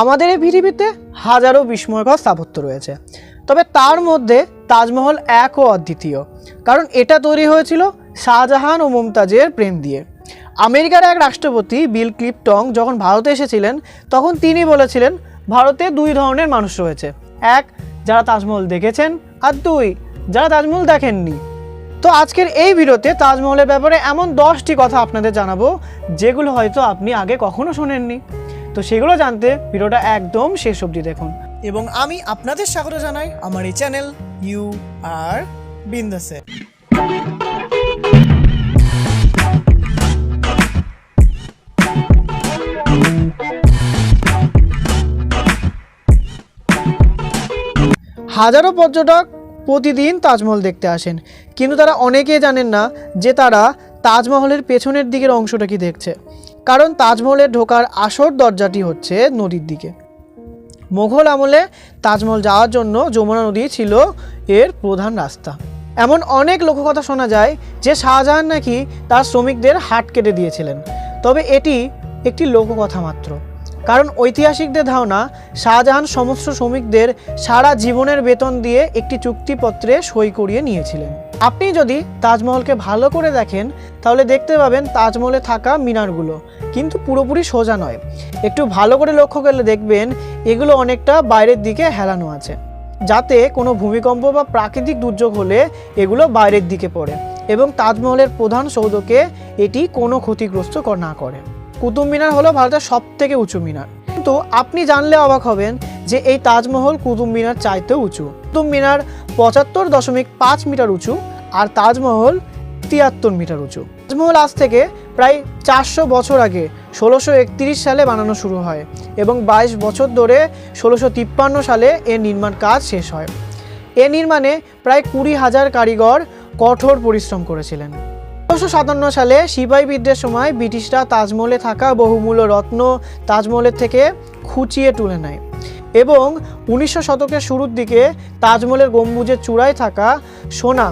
আমাদের এই পৃথিবীতে হাজারো বিস্ময়কর স্থাপত্য রয়েছে। তবে তার মধ্যে তাজমহল এক ও অদ্বিতীয়, কারণ এটা তৈরি হয়েছিল শাহজাহান ও মুমতাজের প্রেম দিয়ে। আমেরিকার এক রাষ্ট্রপতি বিল ক্লিপটং যখন ভারতে এসেছিলেন, তখন তিনি বলেছিলেন, ভারতে দুই ধরনের মানুষ রয়েছে। এক, যারা তাজমহল দেখেছেন, আর দুই, যারা তাজমহল দেখেননি। তো আজকের এই ভিডিওতে তাজমহলের ব্যাপারে এমন দশটি কথা আপনাদের জানাব, যেগুলো হয়তো আপনি আগে কখনো শোনেননি। তো সেগুলো জানতে ভিডিওটা একদম শেষ অবধি দেখুন। এবং আমি আপনাদের স্বাগত জানাই আমার এই চ্যানেল ইউ আর বিন্দাসে। হাজারো পর্যটক প্রতিদিন তাজমহল দেখতে আসেন। কিন্তু তারা অনেকেই জানেন না যে তারা তাজমহলের পেছনের দিকের অংশটা কি দেখছে? কারণ তাজমহলের ঢোকার আসর দরজাটি হচ্ছে নদীর দিকে। মোঘল আমলে তাজমহল যাওয়ার জন্য যমুনা নদী ছিল এর প্রধান রাস্তা। এমন অনেক লোককথা শোনা যায় যে শাহজাহান নাকি তার শ্রমিকদের হাট কেটে দিয়েছিলেন। তবে এটি একটি লোককথা মাত্র। কারণ ঐতিহাসিকদের ধারণা, শাহজাহান সমস্ত শ্রমিকদের সারা জীবনের বেতন দিয়ে একটি চুক্তিপত্রে সই করিয়ে নিয়েছিলেন। আপনি যদি তাজমহলকে ভালো করে দেখেন, তাহলে দেখতে পাবেন তাজমহলে থাকা মিনারগুলো কিন্তু পুরোপুরি সোজা নয়। একটু ভালো করে লক্ষ্য করলে দেখবেন এগুলো অনেকটা বাইরের দিকে হেলানো আছে, যাতে কোনো ভূমিকম্প বা প্রাকৃতিক দুর্যোগ হলে এগুলো বাইরের দিকে পড়ে এবং তাজমহলের প্রধান সৌধকে এটি কোনো ক্ষতিগ্রস্ত না করে। কুতুব মিনার হলো ভারতের সব থেকে উঁচু মিনার। কিন্তু আপনি জানলে অবাক হবেন যে এই তাজমহল কুতুব মিনার চাইতেও উঁচু। কুতুব মিনার পঁচাত্তর দশমিক পাঁচ মিটার উঁচু আর তাজমহল তিয়াত্তর মিটার উঁচু। তাজমহল আজ থেকে প্রায় চারশো বছর আগে ষোলোশো সালে বানানো শুরু হয় এবং বাইশ বছর ধরে ষোলোশো তিপ্পান্ন সালে এর নির্মাণ কাজ শেষ হয়। এ নির্মাণে প্রায় কুড়ি হাজার কারিগর কঠোর পরিশ্রম করেছিলেন। ষোলোশো সাতান্ন সালে সিপাহী বিদ্রোহের সময় ব্রিটিশরা তাজমহলে থাকা বহুমূল্য রত্ন তাজমহলের থেকে খুঁচিয়ে তুলে নেয় এবং উনিশশো শতকের শুরুর দিকে তাজমহলের গম্বুজের চূড়ায় থাকা সোনা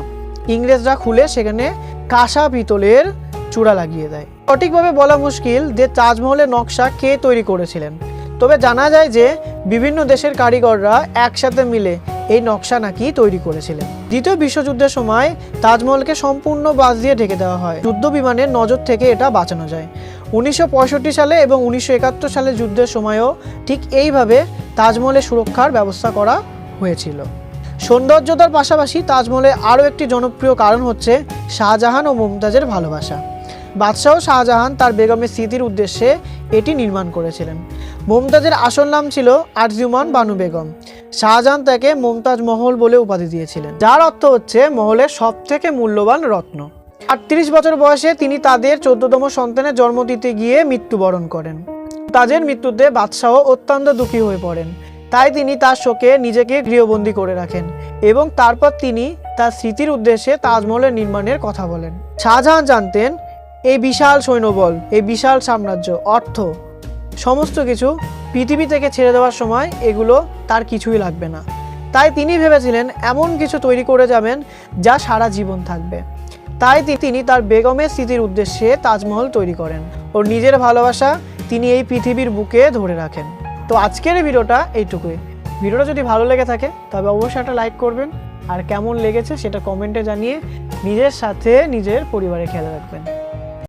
ইংরেজরা খুলে সেখানে কাঁসা পিতলের চূড়া লাগিয়ে দেয়। সঠিকভাবে বলা মুশকিল যে তাজমহলের নকশা কে তৈরি করেছিলেন। তবে জানা যায় যে বিভিন্ন দেশের কারিগররা একসাথে মিলে এই নকশা নাকি তৈরি করেছিলেন। দ্বিতীয় বিশ্বযুদ্ধের সময় তাজমহলকে সম্পূর্ণ বাস দিয়ে ঢেকে দেওয়া হয়। যুদ্ধ বিমানের নজর থেকে এটা বাঁচানো যায়। উনিশশো পঁয়ষট্টি সালে এবং উনিশশো একাত্তর সালে যুদ্ধের সময়ও ঠিক এইভাবে তাজমহলের সুরক্ষার ব্যবস্থা করা হয়েছিল। সৌন্দর্যতার পাশাপাশি তাজমহলের আরও একটি জনপ্রিয় কারণ হচ্ছে শাহজাহান ও মুমতাজের ভালোবাসা। বাদশাহ শাহজাহান তার বেগমের স্মৃতির উদ্দেশ্যে এটি নির্মাণ করেছিলেন। মুমতাজের আসল নাম ছিল আরজুমান বানু বেগম। শাহজাহান তাকে মুমতাজ মহল বলে উপাধি দিয়েছিলেন, যার অর্থ হচ্ছে মহলের সব থেকে মূল্যবান রত্ন। আটত্রিশ বছর বয়সে তিনি তাদের চোদ্দতম সন্তানের জন্ম দিতে গিয়ে মৃত্যুবরণ করেন। তাজের মৃত্যুতে বাদশাহ অত্যন্ত দুঃখী হয়ে পড়েন। তাই তিনি তার শোকে নিজেকে গৃহবন্দী করে রাখেন এবং তারপর তিনি তার স্মৃতির উদ্দেশ্যে তাজমহলের নির্মাণের কথা বলেন। শাহজাহান জানতেন, এই বিশাল সৈন্যবল, এই বিশাল সাম্রাজ্য, অর্থ, সমস্ত কিছু পৃথিবী থেকে ছেড়ে দেওয়ার সময় এগুলো তার কিছুই লাগবে না। তাই তিনি ভেবেছিলেন, এমন কিছু তৈরি করে যাবেন যা সারা জীবন থাকবে। তাই তিনি তার বেগমের স্মৃতির উদ্দেশ্যে তাজমহল তৈরি করেন। ওর নিজের ভালোবাসা তিনি এই পৃথিবীর বুকে ধরে রাখেন। তো আজকের ভিডিওটা এইটুকুই। ভিডিওটা যদি ভালো লেগে থাকে, তবে অবশ্যই একটা লাইক করবেন। আর কেমন লেগেছে সেটা কমেন্টে জানিয়ে নিজের সাথে নিজের পরিবারে খেয়াল রাখবেন।